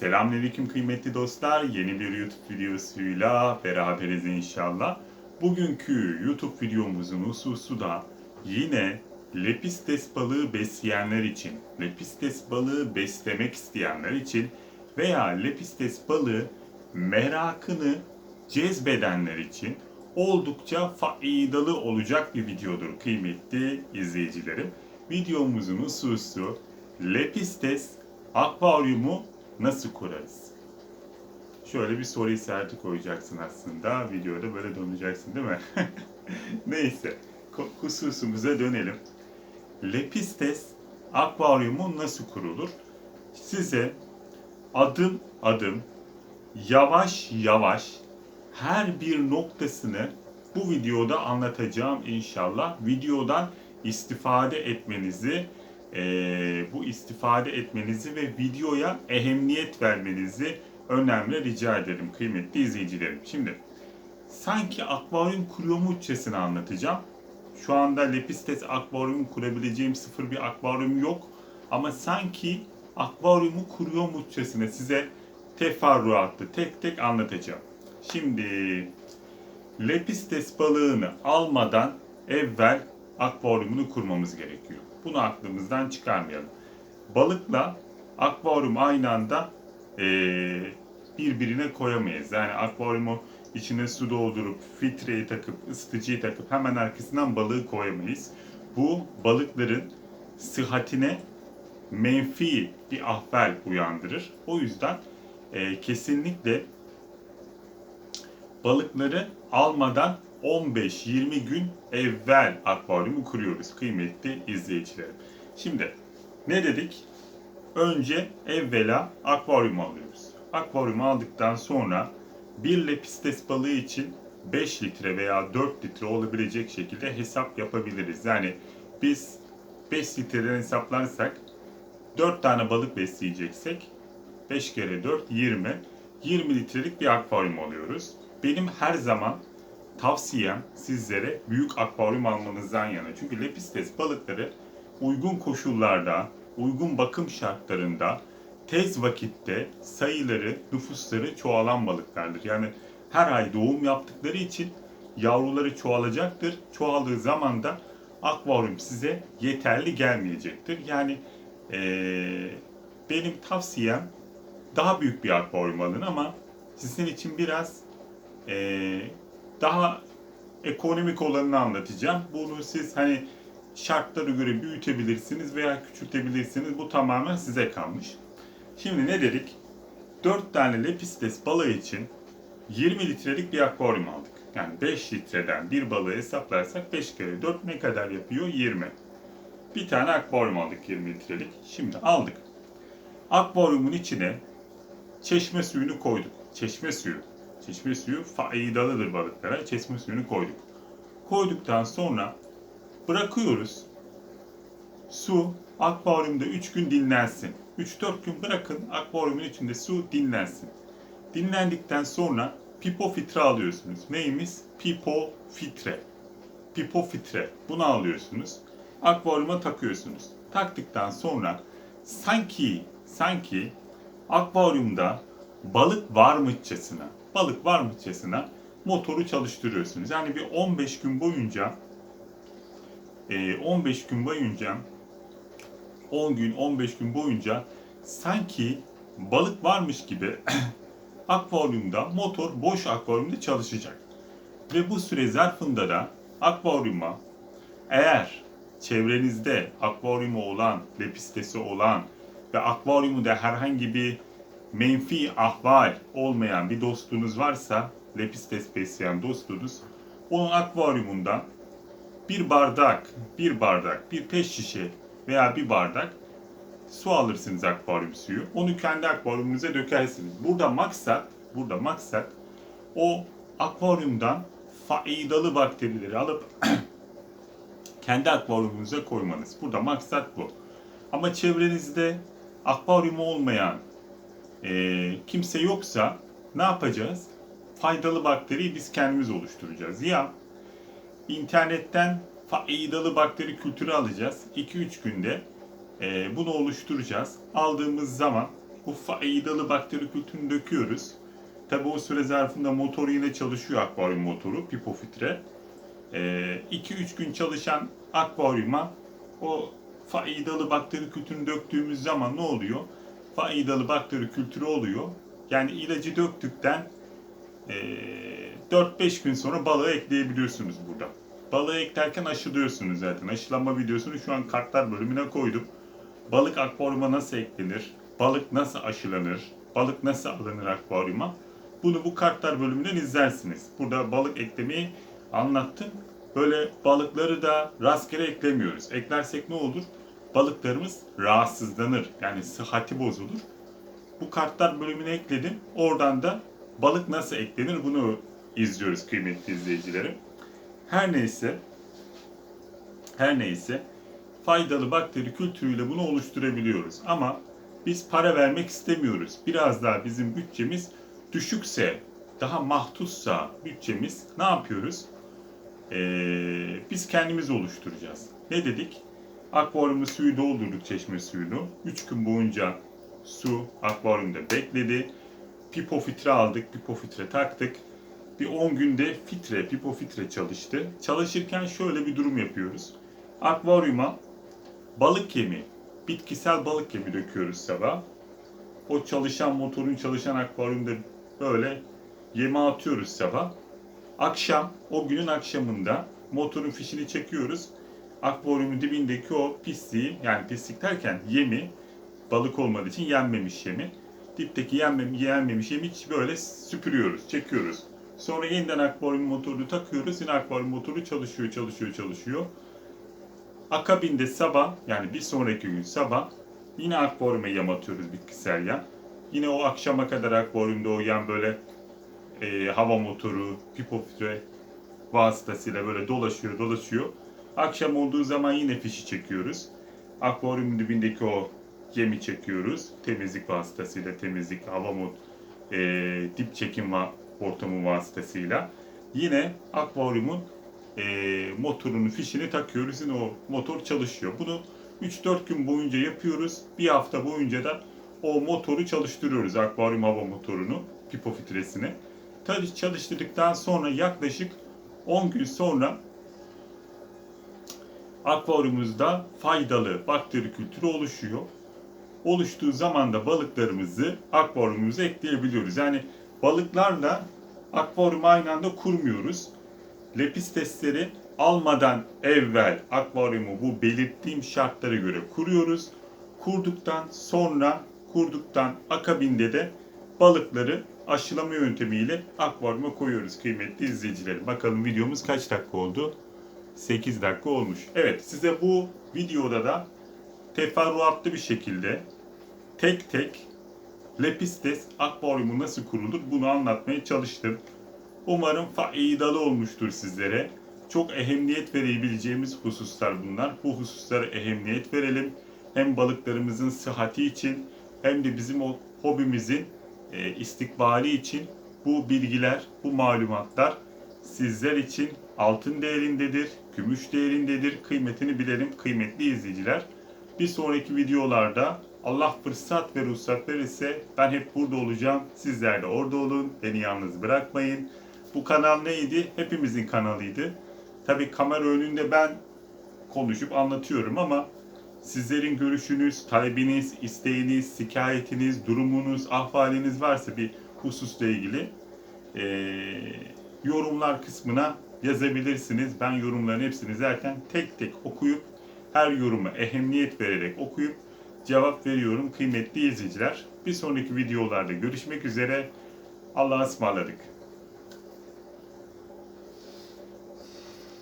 Selamünaleyküm kıymetli dostlar. Yeni bir YouTube videosuyla beraberiz inşallah. Bugünkü YouTube videomuzun hususu da yine lepistes balığı besleyenler için, lepistes balığı beslemek isteyenler için veya lepistes balığı merakını cezbedenler için oldukça faydalı olacak bir videodur kıymetli izleyicilerim. Videomuzun hususu lepistes akvaryumu nasıl kurarız? Şöyle bir soru işareti koyacaksın aslında. Videoda böyle döneceksin değil mi? Neyse. Hususumuza dönelim. Lepistes akvaryumu nasıl kurulur? Size adım adım yavaş yavaş her bir noktasını bu videoda anlatacağım inşallah. Videodan istifade etmenizi, eee, bu istifade etmenizi ve videoya ehemmiyet vermenizi önemli rica ederim kıymetli izleyicilerim. Şimdi sanki akvaryum kuruyormuşçasını anlatacağım. Şu anda Lepistes akvaryum kurabileceğim sıfır bir akvaryum yok. Ama sanki akvaryumu kuruyormuşçasına size teferruatlı tek tek anlatacağım. Şimdi Lepistes balığını almadan evvel akvaryumunu kurmamız gerekiyor. Bunu aklımızdan çıkarmayalım. Balıkla akvaryum aynı anda eee, birbirine koyamayız. Yani akvaryumu içine su doldurup filtreyi takıp ısıtıcıyı takıp hemen arkasından balığı koyamayız. Bu balıkların sıhhatine menfi bir ahval uyandırır. O yüzden eee, kesinlikle balıkları almadan 15-20 gün evvel akvaryumu kuruyoruz kıymetli izleyicilerim. Şimdi ne dedik? Önce evvela akvaryumu alıyoruz. Akvaryumu aldıktan sonra bir lepistes balığı için 5 litre veya 4 litre olabilecek şekilde hesap yapabiliriz. Yani biz 5 litreden hesaplarsak 4 tane balık besleyeceksek 5 kere 4 20. 20 litrelik bir akvaryum alıyoruz. Benim her zaman tavsiyem sizlere büyük akvaryum almanızdan yana. Çünkü lepistes balıkları uygun koşullarda, uygun bakım şartlarında tez vakitte sayıları, nüfusları çoğalan balıklardır. Yani her ay doğum yaptıkları için yavruları çoğalacaktır. Çoğaldığı zaman da akvaryum size yeterli gelmeyecektir. Yani eee, benim tavsiyem daha büyük bir akvaryum alın ama sizin için biraz eee, daha ekonomik olanını anlatacağım. Bunu siz hani şartlara göre büyütebilirsiniz veya küçültebilirsiniz. Bu tamamen size kalmış. Şimdi ne dedik? 4 tane lepistes balığı için 20 litrelik bir akvaryum aldık. Yani 5 litreden bir balığı hesaplarsak 5 kere 4 ne kadar yapıyor? 20. Bir tane akvaryum aldık 20 litrelik. Şimdi aldık. Akvaryumun içine çeşme suyunu koyduk. Çeşme suyu. Çeşme suyu faydalıdır balıklara. Çeşme suyunu koyduk. Koyduktan sonra bırakıyoruz. Su akvaryumda 3 gün dinlensin. 3-4 gün bırakın akvaryumun içinde su dinlensin. Dinlendikten sonra pipo filtre alıyorsunuz. Neymiş? Pipo filtre. Pipo filtre. Bunu alıyorsunuz. Akvaryuma takıyorsunuz. Taktıktan sonra sanki sanki akvaryumda balık varmışçasına, balık varmışçasına motoru çalıştırıyorsunuz. Yani bir 15 gün boyunca e, 15 gün boyunca 10 gün 15 gün boyunca sanki balık varmış gibi akvaryumda motor boş akvaryumda çalışacak. Ve bu süre zarfında da akvaryuma eğer çevrenizde akvaryumu olan, lepistesi olan ve akvaryumda herhangi bir menfi ahval olmayan bir dostunuz varsa, lepistes besleyen dostunuz, onun akvaryumundan bir bardak, bir bardak, bir peş şişe veya bir bardak su alırsınız akvaryum suyu. Onu kendi akvaryumunuza dökersiniz. Burada maksat, burada maksat o akvaryumdan faydalı bakterileri alıp kendi akvaryumunuza koymanız. Burada maksat bu. Ama çevrenizde akvaryumu olmayan e, kimse yoksa ne yapacağız? Faydalı bakteriyi biz kendimiz oluşturacağız. Ya internetten faydalı bakteri kültürü alacağız. 2-3 günde e, bunu oluşturacağız. Aldığımız zaman bu faydalı bakteri kültürünü döküyoruz. Tabi o süre zarfında motoru yine çalışıyor akvaryum motoru, pipofiltre. 2-3 gün çalışan akvaryuma o faydalı bakteri kültürünü döktüğümüz zaman ne oluyor? Faydalı bakteri kültürü oluyor. Yani ilacı döktükten e, 4-5 gün sonra balığı ekleyebiliyorsunuz burada. Balığı eklerken aşılıyorsunuz zaten. Aşılama videosunu şu an kartlar bölümüne koydum. Balık akvaryuma nasıl eklenir? Balık nasıl aşılanır? Balık nasıl alınır akvaryuma? Bunu bu kartlar bölümünden izlersiniz. Burada balık eklemeyi anlattım. Böyle balıkları da rastgele eklemiyoruz. Eklersek ne olur? Balıklarımız rahatsızlanır. Yani sıhhati bozulur. Bu kartlar bölümüne ekledim. Oradan da balık nasıl eklenir bunu izliyoruz kıymetli izleyicilerim. Her neyse her neyse faydalı bakteri kültürüyle bunu oluşturabiliyoruz. Ama biz para vermek istemiyoruz. Biraz daha bizim bütçemiz düşükse, daha mahtussa bütçemiz ne yapıyoruz? Ee, biz kendimiz oluşturacağız. Ne dedik? Akvaryumu suyu doldurduk çeşme suyunu. 3 gün boyunca su akvaryumda bekledi. Pipo filtre aldık, pipo filtre taktık. Bir 10 günde filtre, pipo filtre çalıştı. Çalışırken şöyle bir durum yapıyoruz. Akvaryuma balık yemi, bitkisel balık yemi döküyoruz sabah. O çalışan motorun çalışan akvaryumda böyle yeme atıyoruz sabah. Akşam, o günün akşamında motorun fişini çekiyoruz. Akvaryumun dibindeki o pisliği, yani pislik derken yemi, balık olmadığı için yenmemiş yemi. Dipteki yenmem, yenmemiş yemi böyle süpürüyoruz, çekiyoruz. Sonra yeniden akvaryum motorunu takıyoruz. Yine akvaryum motoru çalışıyor, çalışıyor, çalışıyor. Akabinde sabah, yani bir sonraki gün sabah yine akvaryuma yem atıyoruz bitkisel yem. Yine o akşama kadar akvaryumda o yem böyle e, hava motoru, pipofiltre vasıtasıyla böyle dolaşıyor, dolaşıyor. Akşam olduğu zaman yine fişi çekiyoruz. Akvaryumun dibindeki o yemi çekiyoruz. Temizlik vasıtasıyla, temizlik, hava mod, e, dip çekim hortumu vasıtasıyla. Yine akvaryumun e, motorunun fişini takıyoruz. Yine o motor çalışıyor. Bunu 3-4 gün boyunca yapıyoruz. Bir hafta boyunca da o motoru çalıştırıyoruz. Akvaryum hava motorunu, pipo filtresini. Tabii çalıştırdıktan sonra yaklaşık 10 gün sonra akvaryumumuzda faydalı bakteri kültürü oluşuyor. Oluştuğu zaman da balıklarımızı akvaryumumuza ekleyebiliyoruz. Yani balıklarla akvaryumu aynı anda kurmuyoruz. Lepis testleri almadan evvel akvaryumu bu belirttiğim şartlara göre kuruyoruz. Kurduktan sonra, kurduktan akabinde de balıkları aşılama yöntemiyle akvaryuma koyuyoruz kıymetli izleyicilerim. Bakalım videomuz kaç dakika oldu? 8 dakika olmuş. Evet size bu videoda da teferruatlı bir şekilde tek tek Lepistes akvaryumu nasıl kurulur bunu anlatmaya çalıştım. Umarım faydalı olmuştur sizlere. Çok ehemmiyet verebileceğimiz hususlar bunlar. Bu hususlara ehemmiyet verelim. Hem balıklarımızın sıhhati için hem de bizim o hobimizin e, istikbali için bu bilgiler, bu malumatlar sizler için altın değerindedir, gümüş değerindedir. Kıymetini bilelim kıymetli izleyiciler. Bir sonraki videolarda Allah fırsat ve ruhsat verirse ben hep burada olacağım. Sizler de orada olun. Beni yalnız bırakmayın. Bu kanal neydi? Hepimizin kanalıydı. Tabi kamera önünde ben konuşup anlatıyorum ama sizlerin görüşünüz, talebiniz, isteğiniz, şikayetiniz, durumunuz, ahvaliniz varsa bir hususla ilgili eee, yorumlar kısmına yazabilirsiniz. Ben yorumların hepsini zaten tek tek okuyup her yoruma ehemmiyet vererek okuyup cevap veriyorum kıymetli izleyiciler. Bir sonraki videolarda görüşmek üzere. Allah'a ısmarladık.